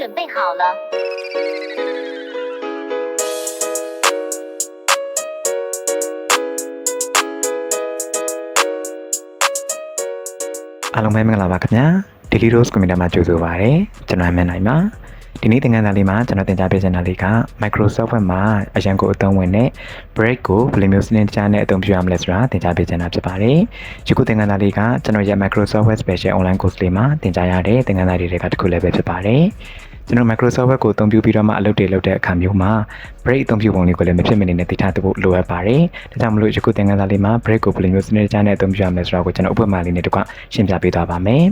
准备好了。 အားလုံးပဲမင်္ဂလာပါခင်ဗျာ Daily Rose Community မှာကြိုဆိုပါရစေကျွန်တော်အမန်နိုင်ပါ ဒီနေ့သင်ခန်းစာလေးမှာကျွန်တော်သင်ကြားပေးချင်တာလေးက Microsoft Word မှာအရန်ကိုအသုံးဝင်တဲ့ break ကိုဘယ်လိုမျိုးစနစ်တကျနဲ့အသုံးပြုရမလဲဆိုတာသင်ကြားပေးချင်တာဖြစ်ပါတယ်ဒီခုသင်ခန်းစာလေးကကျွန်တော်ရဲ့ Microsoft Word Special Online Course လေးမှာသင်ကြားရတဲ့သင်ခန်းစာလေးတွေကတစ်ခုလည်းပဲဖြစ်ပါတယ်ကျွန်တော် Microsoft Word ကိုအသုံးပြုပြီးတော့မှအလုပ်တွေလုပ်တဲ့အခါမျိုးမှာ break အသုံးပြုပုံလေးကိုလည်းမဖြစ်မနေနဲ့သိထားဖို့လိုအပ်ပါတယ်ဒါကြောင့်မလို့ယခုသင်ခန်းစာလေးမှာ break ကိုဘယ်လိုမျိုးစနစ်တကျနဲ့အသုံးပြုရမလဲဆိုတာကိုကျွန်တော်ဥပမာလေးနဲ့တကွရှင်းပြပေးသွားပါမယ်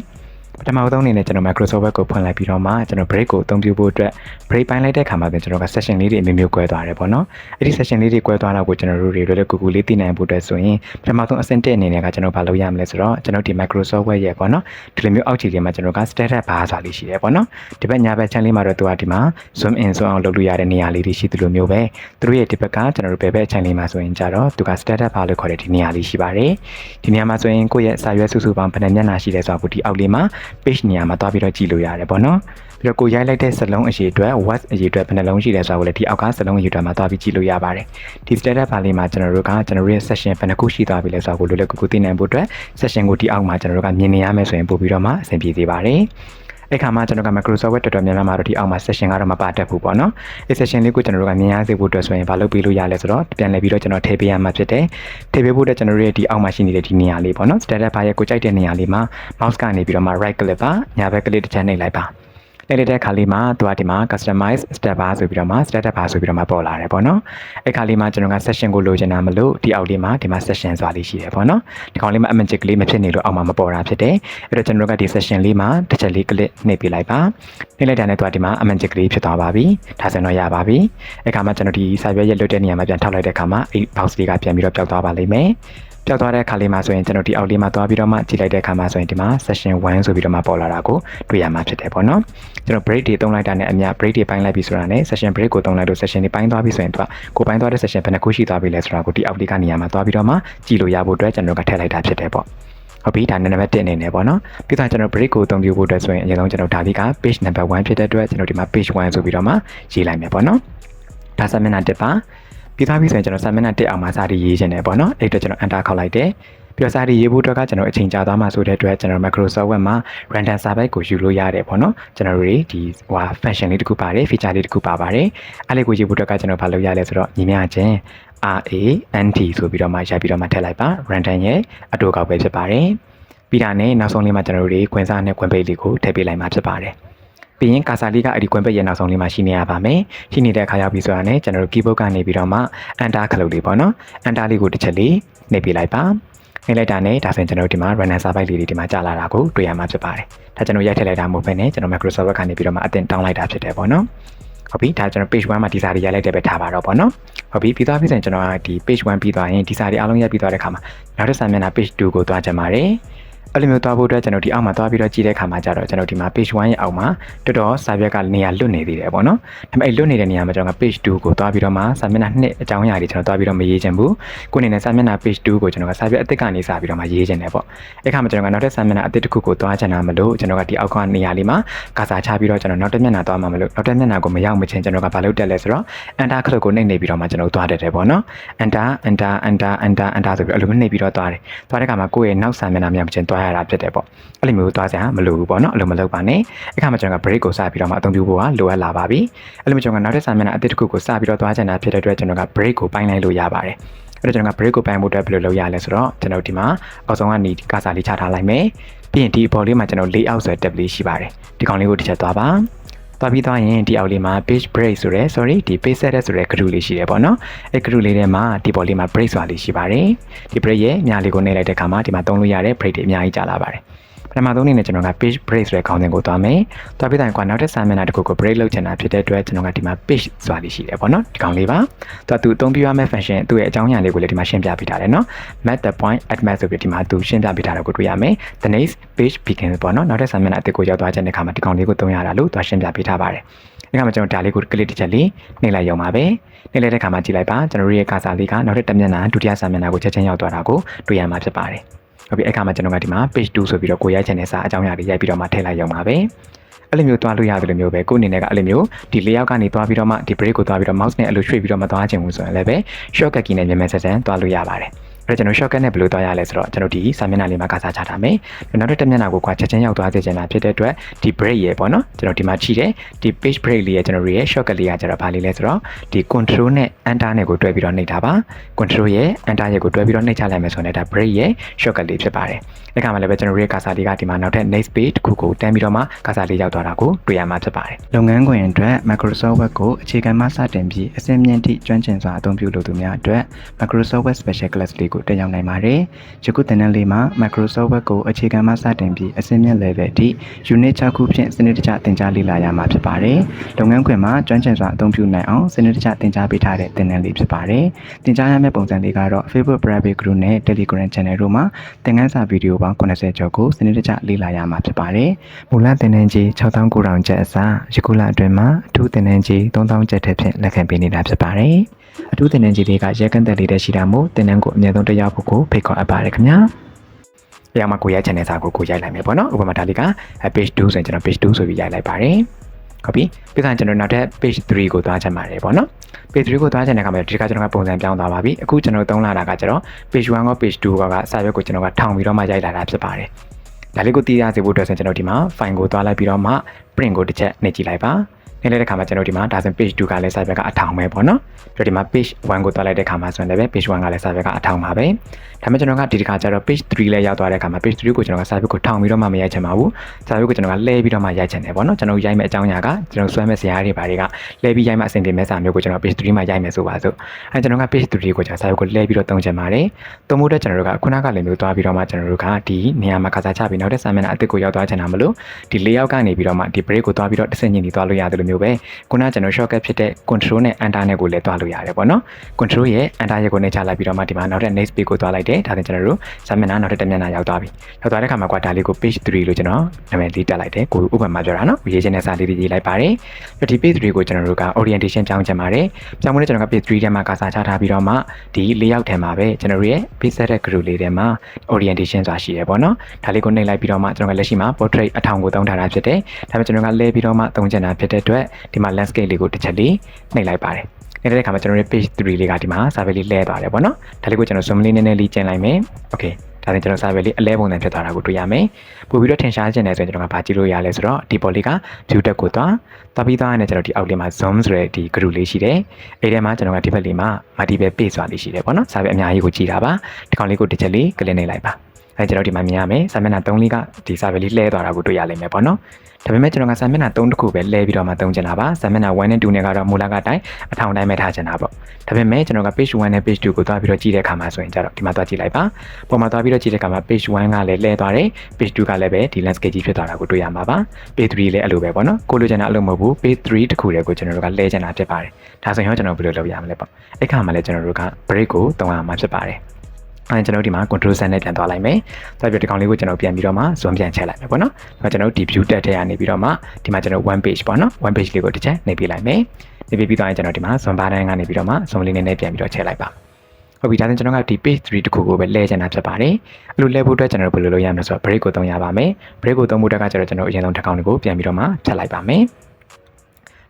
ပထမဆုံးအနေနဲ့ကျွန်တော် Microsoft Word ကိုဖွင့်လိုက်ပြီးတော့မှကျွန်တော် break ကိုအသုံးပြုဖို့အတွက် break ပိုင်းလိုက်တဲ့အခါမှာပြန်ကျွန်တော်က session လေးတွေအမျိုးမျိုး꿰သွားတယ်ပေါ့နော်အဲ့ဒီ session လေးတွေ꿰သွားတော့ကိုကျွန်တော်တို့တွေလွယ်လွယ်ကူကူလေးသိနိုင်ဖို့အတွက်ဆိုရင်ပထမဆုံးအဆင့်1အနေနဲ့ကကျွန်တော်ဘာလုပ်ရမလဲဆိုတော့ကျွန်တော်ဒီ Microsoft Word ရဲ့ပေါ့နော်ဒီလိုမျိုးအောက်ခြေလေးမှာကျွန်တော်က status bar ဆိုတာလေးရှိတယ်ပေါ့နော်ဒီဘက်ညာဘက် channel လေးမှာတော့သူကဒီမှာ zoom in zoom out လုပ်လို့ရတဲ့နေရာလေးတွေရှိသလိုမျိုးပဲသူတို့ရဲ့ဒီဘက်ကကျွန်တော်တို့ဘယ်ဘက် channel လေးမှာဆိုရင်ကြတော့သူက status bar လို့ခေါ်တဲ့ဒီနေရာလေးရှိပါတယ်ဒီနေရာမှာဆိုရင်ကိုယ့်ရဲ့စာရွက်စုစုပေါင်းဘယ်နှမျက်နှာရှိလဲဆိုတာကိုဒီအောက်လေးမှာ page နေရာမှာသွားပြီးတော့ကြည့်လို့ရတယ်ပေါ့နော်ပြီးတော့ကိုရိုက်လိုက်တဲ့စလုံးအရေးအတွက် what အရေးအတွက်ဘယ်နှလုံးရှိလဲဆိုတာကိုလည်းဒီအောက်ကစလုံးအရေးအတွက်မှာသွားပြီးကြည့်လို့ရပါတယ်ဒီ status bar လေးမှာကျွန်တော်တို့ကကျွန်တော်တို့ရဲ့ session ဘယ်နှခုရှိသွားပြီလဲဆိုတာကိုလွယ်လွယ်ကူကူသိနိုင်ဖို့အတွက် session ကိုဒီအောက်မှာကျွန်တော်တို့ကမြင်နေရမယ်ဆိုရင်ပို့ပြီးတော့မှအဆင်ပြေသေးပါတယ် အဲ့ခါမှာကျွန်တော်က Microsoft Word တော်တော်များများမှာတော့ဒီအောက်မှာ session ကတော့မပါတတ်ဘူးပေါ့နော်။ဒီ session လေးကိုကျွန်တော်တို့ကမြင်ရစေဖို့အတွက်ဆိုရင်ဘာလုပ်ပေးလို့ရလဲဆိုတော့ပြန်လည်ပြီးတော့ကျွန်တော်ထည့်ပေးရမှာဖြစ်တယ်။ထည့်ပေးဖို့အတွက်ကျွန်တော်တို့ရဲ့ဒီအောက်မှာရှိနေတဲ့ဒီနေရာလေးပေါ့နော်။ status bar ရဲ့ကိုကြိုက်တဲ့နေရာလေးမှာ mouse ကနေပြီးတော့မှ right click ပါညာဘက် click တစ်ချက်နှိပ်လိုက်ပါ။ လိုက်လိုက်တဲ့အခါလေးမှာသူကဒီမှာ customize step bar ဆိုပြီးတော့မှ status bar ဆိုပြီးတော့မှပေါ်လာတယ်ပေါ့နော်။အဲ့ခါလေးမှာကျွန်တော်က session ကိုလိုချင်တာမလို့ဒီအောက်လေးမှာဒီမှာ session ဆိုတာလေးရှိတယ်ပေါ့နော်။ဒီကောင်လေးမှာ magic လေးမဖြစ်နေလို့အောက်မှာမပေါ်တာဖြစ်တယ်။အဲ့တော့ကျွန်တော်ကဒီ session လေးမှာတစ်ချက်လေး click နှိပ်ပေးလိုက်ပါ။နှိပ်လိုက်တာနဲ့သူကဒီမှာ magic လေးဖြစ်သွားပါပြီ။ဒါဆိုတော့ရပါပြီ။အဲ့ခါမှာကျွန်တော်ဒီစာရွက်ရဲ့လွတ်တဲ့နေရာမှာပြန်ထောက်လိုက်တဲ့အခါမှာအဲ့ box လေးကပြန်ပြီးတော့ပျောက်သွားပါလိမ့်မယ်။ ပျောက်သွားတဲ့အခါလေးမှာဆိုရင်ကျွန်တော်ဒီအောက်လေးမှာသွားပြီးတော့မှကြည့်လိုက်တဲ့အခါမှာဆိုရင်ဒီမှာ session 1ဆိုပြီးတော့မှပေါ်လာတာကိုတွေ့ရမှာဖြစ်တယ်ပေါ့နော်ကျွန်တော် break တွေတုံးလိုက်တာနဲ့အများ break တွေပိုင်းလိုက်ပြီဆိုတာနဲ့ session break ကိုတုံးလိုက်လို့ session တွေပိုင်းသွားပြီဆိုရင်သူကကိုပိုင်းသွားတဲ့ session ဘယ်နှခုရှိသွားပြီလဲဆိုတာကိုဒီအောက်လေးကနေရာမှာသွားပြီးတော့မှကြည့်လို့ရဖို့အတွက်ကျွန်တော်ကထည့်လိုက်တာဖြစ်တယ်ပေါ့ဟုတ်ပြီဒါနံပါတ်1အနေနဲ့ပေါ့နော်ပြီးတော့ကျွန်တော် break ကိုအသုံးပြုဖို့အတွက်ဆိုရင်အရင်ဆုံးကျွန်တော်ဒါလေးက page number 1ဖြစ်တဲ့အတွက်ကျွန်တော်ဒီမှာ page 1ဆိုပြီးတော့မှရေးလိုက်မယ်ပေါ့နော်ဒါစာမျက်နှာ1ပါ ပြီးသားပြီဆိုရင်ကျွန်တော်စာမျက်နှာ1အောင်မှာစာရီရေးခြင်းတယ်ပေါ့နော်အဲ့အတွက်ကျွန်တော် enter ခောက်လိုက်တယ်ပြီးတော့စာရီရေးဖို့အတွက်ကကျွန်တော်အချိန်ကြာသွားမှဆိုတဲ့အတွက်ကျွန်တော် Microsoft Word မှာ random survey ကိုယူလို့ရတယ်ပေါ့နော်ကျွန်တော်တို့တွေဒီဟို function လေးတစ်ခုပါတယ် feature လေးတစ်ခုပါပါတယ်အဲ့လေးကိုရေးဖို့အတွက်ကကျွန်တော်ဘာလုပ်ရလဲဆိုတော့ညီမချင်း RANT ဆိုပြီးတော့မှရိုက်ပြီးတော့မှထည့်လိုက်ပါ random ရဲ့အတူကောက်ပဲဖြစ်ပါတယ်ပြီးတာနဲ့နောက်ဆုံးလေးမှာကျွန်တော်တို့တွေခွင်စားနဲ့ခွင်ပိတ်လေးကိုထည့်ပေးလိုက်မှာဖြစ်ပါတယ် ပြီးရင်ကာစာလေးကအဲ့ဒီကွန်ပက်ရဲ့နောက်ဆုံးလေးမှာရှိနေရပါမယ်။ရှိနေတဲ့အခါရောက်ပြီဆိုတာနဲ့ကျွန်တော်တို့ keyboard ကနေပြီးတော့မှ enter ခလုတ်လေးပေါ့နော်။ enter လေးကိုတစ်ချက်လေးနှိပ်ပြလိုက်ပါ။နှိပ်လိုက်တာနဲ့ဒါဆိုရင်ကျွန်တော်တို့ဒီမှာ runner survey လေးတွေဒီမှာကြာလာတာကိုတွေ့ရမှာဖြစ်ပါတယ်။ဒါကျွန်တော်ရိုက်ထည့်လိုက်တာမဟုတ်ဘဲနဲ့ကျွန်တော် Microsoft Word ကနေပြီးတော့မှအတင်တောင်းလိုက်တာဖြစ်တယ်ပေါ့နော်။ဟုတ်ပြီဒါကျွန်တော် page 1မှာဒီစာတွေရိုက်လိုက်တဲ့ပဲထားပါတော့ပေါ့နော်ဟုတ်ပြီပြီးသွားပြီဆိုရင်ကျွန်တော်ကဒီ page 1ပြီးသွားရင်ဒီစာတွေအားလုံးရိုက်ပြီးသွားတဲ့ခါမှာနောက်တစ်စာမျက်နှာ page 2ကိုသွားကြမှာတယ် အဲ့လိုမျိုးသွားဖို့အတွက်ကျွန်တော်ဒီအောက်မှာသွားပြီးတော့ကြည့်တဲ့ခါမှာကျတော့ကျွန်တော်ဒီမှာ page 1ရဲ့အောက်မှာတော်တော်စာရွက်ကနေရာလွတ်နေသေးတယ်ပေါ့နော်ဒါပေမဲ့အဲ့လွတ်နေတဲ့နေရာမှာကျွန်တော်က page 2ကိုသွားပြီးတော့မှစာမျက်နှာ2အကြောင်းအရာတွေကျွန်တော်သွားပြီးတော့မရေးချင်ဘူးကိုအနေနဲ့စာမျက်နှာ page 2ကိုကျွန်တော်ကစာရွက်အသစ်ကနေစပြီးတော့မှရေးချင်တယ်ပေါ့အဲ့ခါမှာကျွန်တော်ကနောက်ထပ်စာမျက်နှာအသစ်တစ်ခုကိုသွားချင်တာမလို့ကျွန်တော်ကဒီအောက်ကနေရာလေးမှာကာစာချပြီးတော့ကျွန်တော်နောက်တစ်မျက်နှာသွားမှာမလို့နောက်တစ်မျက်နှာကိုမရောက်မချင်းကျွန်တော်ကဘာလုပ်တက်လဲဆိုတော့ enter ခလုတ်ကိုနှိပ်နေပြီးတော့မှကျွန်တော်သွားတတ်တယ်ပေါ့နော် enter enter enter enter enter ဆိုပြီးအဲ့လိုမျိုးနှိပ်ပြီးတော့သွားတယ်သွားတဲ့ခါမှာကိုယ့်ရဲ့နောက်စာမျက်နှာမြောက်ချင်းသွားရတာဖြစ်တယ်ပေါ့အဲ့လိုမျိုးသွားစရာမလိုဘူးပေါ့နော်အဲ့လိုမလုပ်ပါနဲ့အခါမှာကျွန်တော်က break ကိုစပြီးတော့မှအသုံးပြုဖို့ကလိုအပ်လာပါပြီအဲ့လိုမျိုးကျွန်တော်ကနောက်တစ်စာမျက်နှာအသစ်တစ်ခုကိုစပြီးတော့သွားချင်တာဖြစ်တဲ့အတွက်ကျွန်တော်က break ကိုပိုင်းလိုက်လို့ရပါတယ်အဲ့တော့ကျွန်တော်က break ကိုပိုင်းဖို့အတွက်ဘယ်လိုလုပ်ရလဲဆိုတော့ကျွန်တော်ဒီမှာအောက်ဆုံးကနေကာစာလေးချထားလိုက်မယ်ပြီးရင်ဒီအပေါ်လေးမှာကျွန်တော် layout ဆိုတဲ့ tab လေးရှိပါတယ်ဒီကောင်လေးကိုတစ်ချက်သွားပါ သွားပြီးသွားရင်ဒီအောက်လေးမှာ page break ဆိုရဲ sorry ဒီ page set ဆိုရဲ group လေးရှိတယ်ပေါ့နော်အဲ group လေးထဲမှာဒီပေါ်လေးမှာ break ဆိုတာလေးရှိပါတယ်ဒီ break ရဲ့အများလေးကိုနှိပ်လိုက်တဲ့အခါမှာဒီမှာသုံးလို့ရတဲ့ break တွေအများကြီးကြာလာပါတယ် ပထမဆုံးအနေနဲ့ကျွန်တော်က page break ဆိုတဲ့ခေါင်းစဉ်ကိုသွားမယ်။သွားပြီးတိုင်းကွာနောက်တစ်စာမျက်နှာတစ်ခုကို break လုပ်ချင်တာဖြစ်တဲ့အတွက်ကျွန်တော်ကဒီမှာ page ဆိုတာလေးရှိတယ်ပေါ့နော်။ဒီကောင်လေးပါ။သူကသူအသုံးပြုရမယ့် function သူ့ရဲ့အကြောင်းအရာလေးကိုလည်းဒီမှာရှင်းပြပေးထားတယ်နော်။ met the point at met ဆိုပြီးဒီမှာသူရှင်းပြပေးထားတာကိုတွေ့ရမယ်။ the next page begins ပေါ့နော်။နောက်တစ်စာမျက်နှာအသစ်ကိုရောက်သွားခြင်းတဲ့အခါမှာဒီကောင်လေးကိုသုံးရတာလို့သူရှင်းပြပေးထားပါတယ်။ဒီကမှာကျွန်တော်ဒါလေးကို click တစ်ချက်လေးနှိပ်လိုက်ရုံပါပဲ။နှိပ်လိုက်တဲ့အခါမှာကြည့်လိုက်ပါကျွန်တော်တို့ရဲ့ကာစာလေးကနောက်တစ်မျက်နှာဒုတိယစာမျက်နှာကိုချက်ချင်းရောက်သွားတာကိုတွေ့ရမှာဖြစ်ပါတယ်။ ဟုတ်ပြီအဲ့ခါမှာကျွန်တော်ကဒီမှာ page 2ဆိုပြီးတော့ကိုရိုက်ချင်တဲ့စာအကြောင်းအရာတွေရိုက်ပြီးတော့မှထည့်လိုက်ရုံပါပဲအဲ့လိုမျိုးသွားလို့ရတယ်လို့မျိုးပဲကိုယ့်အနေနဲ့ကအဲ့လိုမျိုးဒီလေးယောက်ကနေသွားပြီးတော့မှဒီ break ကိုသွားပြီးတော့ mouse နဲ့အဲ့လိုရွှေ့ပြီးတော့မသွားချင်ဘူးဆိုရင်လည်းပဲ shortcut key နဲ့မြန်မြန်ဆန်ဆန်သွားလို့ရပါတယ်အဲ့ တော့ကျွန်တော် shortcut နဲ့ဘယ်လိုသွားရလဲဆိုတော့ကျွန်တော်ဒီစာမျက်နှာလေးမှာကစားချထားမယ်။နောက်တစ်မျက်နှာကိုကွာချက်ချင်းရောက်သွားစေချင်တာဖြစ်တဲ့အတွက်ဒီ break ရေပေါ့နော်ကျွန်တော်ဒီမှာချိတယ်ဒီ page break လေးရဲ့ကျွန်တော်ရဲ့ shortcut လေးကကျတော့ဘာလေးလဲဆိုတော့ဒီ control နဲ့ enter နဲ့ကိုတွဲပြီးတော့နှိပ်တာပါ control ရဲ့ enter ရဲ့ကိုတွဲပြီးတော့နှိပ်ချလိုက်မယ်ဆိုရင်ဒါ break ရဲ့ shortcut လေးဖြစ်ပါတယ်။အဲ့ခါမှာလည်းပဲကျွန်တော်ရဲ့ကာစာလေးကဒီမှာနောက်ထပ် next page တစ်ခုကိုတန်းပြီးတော့မှကာစာလေးရောက်သွားတာကိုတွေ့ရမှာဖြစ်ပါတယ်။လုပ်ငန်းခွင်အတွက် Microsoft Word ကိုအခြေခံမှစတင်ပြီးအဆင့်မြင့်ထိကျွမ်းကျင်စွာအသုံးပြုလိုသူများအတွက် Microsoft Word Special Class လေးကိုတက်ရောက်နိုင်ပါတယ်။ယခုသင်တန်းလေးမှာ Microsoft Word ကိုအခြေခံမှစတင်ပြီးအဆင့်မြင့် level အထိ unit 6ခုဖြင့်စနစ်တကျသင်ကြားလေ့လာရမှာဖြစ်ပါတယ်။လုပ်ငန်းခွင်မှာကျွမ်းကျင်စွာအသုံးပြုနိုင်အောင်စနစ်တကျသင်ကြားပေးထားတဲ့သင်တန်းလေးဖြစ်ပါတယ်။သင်ကြားရမယ့်ပုံစံလေးကတော့ Facebook Private Group နဲ့ Telegram Channel တို့မှာသင်ခန်းစာဗီဒီယိုပေါင်း80ကျော်ကိုစနစ်တကျလေ့လာရမှာဖြစ်ပါတယ်။မူလသင်တန်းကြီး6900ကျပ်အစားယခုလအတွင်းမှာအထူးသင်တန်းကြီး3000ကျပ်ထက်ဖြင့်လက်ခံပေးနေတာဖြစ်ပါတယ်။ အထူးသင်တန်းကြီးတွေကရဲကန့်တက်လေးတဲ့ရှိတာမို့သင်တန်းကိုအမြဲတမ်းတက်ရောက်ဖို့ကိုဖိတ်ခေါ်အပ်ပါတယ်ခင်ဗျာ။အဲ့မှာကိုရိုက် channel စာကိုကိုရိုက်လိုက်မယ်ပေါ့နော်။ဥပမာဒါလေးက page 2ဆိုရင်ကျွန်တော် page 2ဆိုပြီးရိုက်လိုက်ပါတယ်။ဟုတ်ပြီ။ပြီးတော့ကျွန်တော်နောက်ထပ် page 3ကိုသွားချင်ပါတယ်ပေါ့နော်။ page 3ကိုသွားချင်တဲ့အခါမှာဒီကကျွန်တော်ကပုံစံပြောင်းသွားပါပြီ။အခုကျွန်တော်သုံးလာတာကကျတော့ page 1ကော page 2ကောကစာရွက်ကိုကျွန်တော်ကထောင်ပြီးတော့မှရိုက်လာတာဖြစ်ပါတယ်။ဒါလေးကိုတည်ရစေဖို့အတွက်ဆိုရင်ကျွန်တော်ဒီမှာ file ကိုသွားလိုက်ပြီးတော့မှ print ကိုတစ်ချက်နှိပ်ကြည့်လိုက်ပါ။ နှိပ်လိုက်တဲ့ခါမှာကျွန်တော်ဒီမှာဒါဆို page 2ကလည်းစာရွက်ကအထောင်ပဲပေါ့နော်။ပြီးတော့ဒီမှာ page 1ကိုသွားလိုက်တဲ့ခါမှာဆိုရင်လည်း page 1ကလည်းစာရွက်ကအထောင်ပါပဲ။ဒါပေမဲ့ကျွန်တော်ကဒီတစ်ခါကျတော့ page 3လည်းရောက်သွားတဲ့အခါမှာ page 3ကိုကျွန်တော်ကစာရွက်ကိုထောင်ပြီးတော့မှမရိုက်ချင်ပါဘူး။စာရွက်ကိုကျွန်တော်ကလဲပြီးတော့မှရိုက်ချင်တယ်ပေါ့နော်။ကျွန်တော်ရိုက်မဲ့အကြောင်းအရာကကျွန်တော်ဆွဲမဲ့ဇာတ်တွေဘာတွေကလဲပြီးရိုက်မှအဆင်ပြေမဲ့စာမျိုးကိုကျွန်တော် page 3မှာရိုက်မယ်ဆိုပါစို့။အဲကျွန်တော်က page 3ကိုကျွန်တော်စာရွက်ကိုလဲပြီးတော့သုံးချင်ပါတယ်။သုံးဖို့အတွက်ကျွန်တော်တို့ကခုနကလည်းမျိုးသွားပြီးတော့မှကျွန်တော်တို့ကဒီနေရာမှာကစားချပြီးနောက်တဲ့စာမျက်နှာအသစ်ကိုရောက်သွားချင်တာမလို့ဒီ layout ကနေပြီးတော့မှဒီ break ကိုသွားပြီးတော့တစ်ဆင့်ချင်းညီသွားလို့ရတယ်လို့မျိုးပဲခုနကကျွန်တော် shortcut ဖြစ်တဲ့ control နဲ့ enter နဲ့ကိုလည်းသွားလို့ရတယ်ပေါ့နော် control ရဲ့ enter ရဲ့ကိုနှိပ်ချလိုက်ပြီးတော့မှဒီမှာနောက်တဲ့ next page ကိုသွားလိုက်တယ်ဒါဆိုကျွန်တော်တို့စာမျက်နှာနောက်တဲ့မျက်နှာရောက်သွားပြီရောက်သွားတဲ့ခါမှာကွာဒါလေးကို page 3လို့ကျွန်တော်နာမည်လေးတက်လိုက်တယ်ကိုဥပမာပြောတာနော်ရေးချင်တဲ့စာလေးတွေရေးလိုက်ပါတယ်ဒီ page 3ကိုကျွန်တော်တို့က orientation ပြောင်းချင်ပါတယ်ပြောင်းဖို့လည်းကျွန်တော်က page 3ထဲမှာကစားချထားပြီးတော့မှဒီ layout ထဲမှာပဲကျွန်တော်တို့ရဲ့ page set တဲ့ group လေးထဲမှာ orientation ဆိုတာရှိတယ်ပေါ့နော်ဒါလေးကိုနှိပ်လိုက်ပြီးတော့မှကျွန်တော်ကလက်ရှိမှာ portrait အထောင်ကိုသုံးထားတာဖြစ်တယ်ဒါပေမဲ့ကျွန်တော်ကလဲပြီးတော့မှသုံးချင်တာဖြစ်တဲ့အတွက်ဒီမှာ landscape လေးကိုတစ်ချက်လေးနှိပ်လိုက်ပါတယ်နေတဲ့အခါမှာကျွန်တော်တို့ page 3လေးကဒီမှာစာပေလေးလဲသွားတယ်ပေါ့နော်ဒါလေးကိုကျွန်တော် zoom လေးနည်းနည်းလေးကျင်လိုက်မယ် okay ဒါဆိုကျွန်တော်စာပေလေးအလဲပုံစံဖြစ်သွားတာကိုတွေ့ရမယ်ပို့ပြီးတော့ထင်ရှားခြင်းတယ်ဆိုရင်ကျွန်တော်ကဘာကြည့်လို့ရလဲဆိုတော့ဒီပေါ်လေးက view tab ကိုသွားသွားပြီးသွားရင်ကျွန်တော်ဒီအောက်လေးမှာ zoom ဆိုတဲ့ဒီ group လေးရှိတယ်အဲ့ထဲမှာကျွန်တော်ကဒီဘက်လေးမှာ multiple page ဆိုတာလေးရှိတယ်ပေါ့နော်စာပေအများကြီးကိုကြည့်တာပါဒီကောင်လေးကိုတစ်ချက်လေး click နေလိုက်ပါ အဲကျွန်တော်ဒီမှာမြင်ရမယ်စာမျက်နှာ3လေးကဒီစာပေလေးလှဲသွားတာကိုတွေ့ရလိမ့်မယ်ပေါ့နော်ဒါပေမဲ့ကျွန်တော်ကစာမျက်နှာ3တခုပဲလဲပြီးတော့မှသုံးချင်တာပါစာမျက်နှာ1နဲ့2နဲ့ကတော့မူလကအတိုင်းအထောင်တိုင်းပဲထားချင်တာပေါ့ဒါပေမဲ့ကျွန်တော်က page 1နဲ့ page 2ကိုသွားပြီးတော့ကြည့်တဲ့အခါမှာဆိုရင်ကျတော့ဒီမှာသွားကြည့်လိုက်ပါပုံမှာသွားပြီးတော့ကြည့်တဲ့အခါမှာ page 1ကလည်းလဲသွားတယ် page 2ကလည်းပဲဒီ landscape ကြီးဖြစ်သွားတာကိုတွေ့ရမှာပါ page 3လည်းအဲ့လိုပဲပေါ့နော်ကိုလိုချင်တာအဲ့လိုမဟုတ်ဘူး page 3တခုတည်းကိုကျွန်တော်တို့ကလဲချင်တာဖြစ်ပါတယ်ဒါဆိုရင်ကျွန်တော်ဘယ်လိုလုပ်ရမလဲပေါ့အဲ့ခါမှာလည်းကျွန်တော်တို့က break ကိုသုံးရမှာဖြစ်ပါတယ် အဲကျွန်တော်ဒီမှာ control set နဲ့ပြန်သွားလိုက်မယ်။သွားပြီးဒီကောင်လေးကိုကျွန်တော်ပြန်ပြီးတော့မှ zoom ပြန်ချက်လိုက်မယ်ပေါ့နော်။ဒါကျွန်တော်ဒီ view tab ထဲကနေပြီးတော့မှဒီမှာကျွန်တော် one page ပေါ့နော်။ one page လေးကိုတစ်ချက်နှိပ်ပြလိုက်မယ်။နှိပ်ပြပြီးတော့ကျွန်တော်ဒီမှာ zoom bar တိုင်းကနေပြီးတော့မှ zoom လေးနည်းနည်းပြန်ပြီးတော့ချက်လိုက်ပါ။ဟုတ်ပြီဒါဆိုကျွန်တော်ကဒီ page 3တခုကိုပဲလဲချင်တာဖြစ်ပါတယ်။အဲ့လိုလဲဖို့အတွက်ကျွန်တော်ဘယ်လိုလုပ်ရမလဲဆိုတော့ break ကိုသုံးရပါမယ်။ break ကိုသုံးဖို့အတွက်ကကျွန်တော်ကျွန်တော်အရင်ဆုံးတစ်ကောင်လေးကိုပြန်ပြီးတော့မှဖြတ်လိုက်ပါမယ်။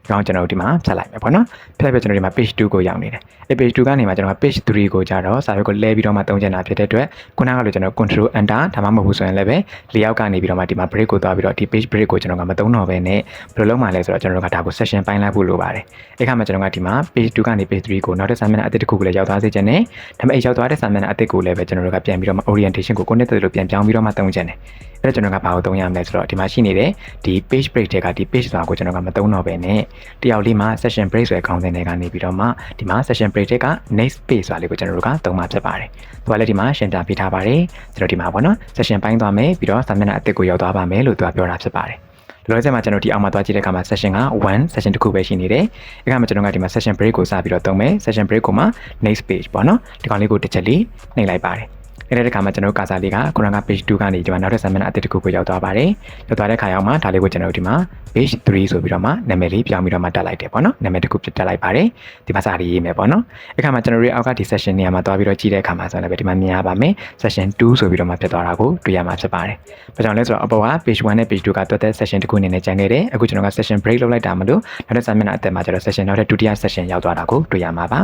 ကြောင်းကျွန်တော်ဒီမှာဖြတ်လိုက်မယ်ပေါ့နော်ဖြတ်လိုက်ပြီးကျွန်တော်ဒီမှာ page 2ကိုရောက်နေတယ်အဲ page 2ကနေမှကျွန်တော် page 3ကိုကြာတော့စာရွက်ကိုလဲပြီးတော့မှသုံးချင်တာဖြစ်တဲ့အတွက်ခုနကလိုကျွန်တော် control enter ဒါမှမဟုတ်ဘူးဆိုရင်လည်းပဲလေအောက်ကနေပြီးတော့မှဒီမှာ break ကိုသွားပြီးတော့ဒီ page break ကိုကျွန်တော်ကမသုံးတော့ဘဲနဲ့ဘယ်လိုလုပ်မှလဲဆိုတော့ကျွန်တော်တို့ကဒါကို session ပိုင်းလိုက်ဖို့လိုပါတယ်အဲခါမှာကျွန်တော်ကဒီမှာ page 2ကနေ page 3ကိုနောက်တဲ့စာမျက်နှာအသစ်တစ်ခုကိုလည်းရောက်သွားစေချင်တယ်ဒါပေမဲ့အဲရောက်သွားတဲ့စာမျက်နှာအသစ်ကိုလည်းပဲကျွန်တော်တို့ကပြန်ပြီးတော့မှ orientation ကိုကိုနှစ်သက်လို့ပြန်ပြောင်းပြီးတော့မှသုံးချင်တယ်အဲ့တော့ကျွန်တော်ကဘာကိုသုံးရမလဲဆိုတော့ဒီမှာရှိနေတဲ့ဒီ page break တွေကဒီ page ဆိုတာကိုကျွန်တော်ကမသုံးတော့ဘဲနဲ့တယောက်လေးမှာ session break ဆိုတဲ့ခေါင်းစဉ်တွေကနေပြီးတော့မှဒီမှာ session break တွေက next page ဆိုတာလေးကိုကျွန်တော်တို့ကသုံးမှာဖြစ်ပါတယ်။သူကလည်းဒီမှာရှင်းပြပေးထားပါတယ်။ကျွန်တော်ဒီမှာပေါ့နော် session ပိုင်းသွားမယ်ပြီးတော့စာမျက်နှာအသစ်ကိုရောက်သွားပါမယ်လို့သူကပြောတာဖြစ်ပါတယ်။လောလောဆယ်မှာကျွန်တော်ဒီအောက်မှာသွားကြည့်တဲ့အခါမှာ session က1 session တစ်ခုပဲရှိနေတယ်။အဲကမှာကျွန်တော်ကဒီမှာ session break ကိုစပြီးတော့သုံးမယ်။ session break ကိုမှ next page ပေါ့နော်။ဒီကောင်လေးကိုတစ်ချက်လေးနှိပ်လိုက်ပါတယ်။ အဲ့ဒီတစ်ခါမှာကျွန်တော်တို့ကာစာလေးကခုနက page 2ကနေဒီမှာနောက်ထပ် summon အသစ်တစ်ခုကိုရောက်သွားပါတယ်ရောက်သွားတဲ့ခါရောက်မှာဒါလေးကိုကျွန်တော်တို့ဒီမှာ page 3ဆိုပြီးတော့မှနာမည်လေးပြောင်းပြီးတော့မှတက်လိုက်တယ်ပေါ့နော်နာမည်တစ်ခုပြတက်လိုက်ပါတယ်ဒီမှာစာရေးရေးမယ်ပေါ့နော်အဲ့ခါမှာကျွန်တော်တို့အောက်ကဒီ session နေရာမှာသွားပြီးတော့ကြည့်တဲ့အခါမှာဆိုတော့ဒီမှာမြင်ရပါမယ် session 2ဆိုပြီးတော့မှဖြစ်သွားတာကိုတွေ့ရမှာဖြစ်ပါတယ်ဘာကြောင့်လဲဆိုတော့အပေါ်က page 1နဲ့ page 2ကတွက်တဲ့ session တစ်ခုအနေနဲ့ကြံခဲ့တယ်အခုကျွန်တော်က session break လုပ်လိုက်တာမလို့နောက်ထပ် summon အသစ်မှာကျတော့ session နောက်ထပ်ဒုတိယ session ရောက်သွားတာကိုတွေ့ရမှာပါ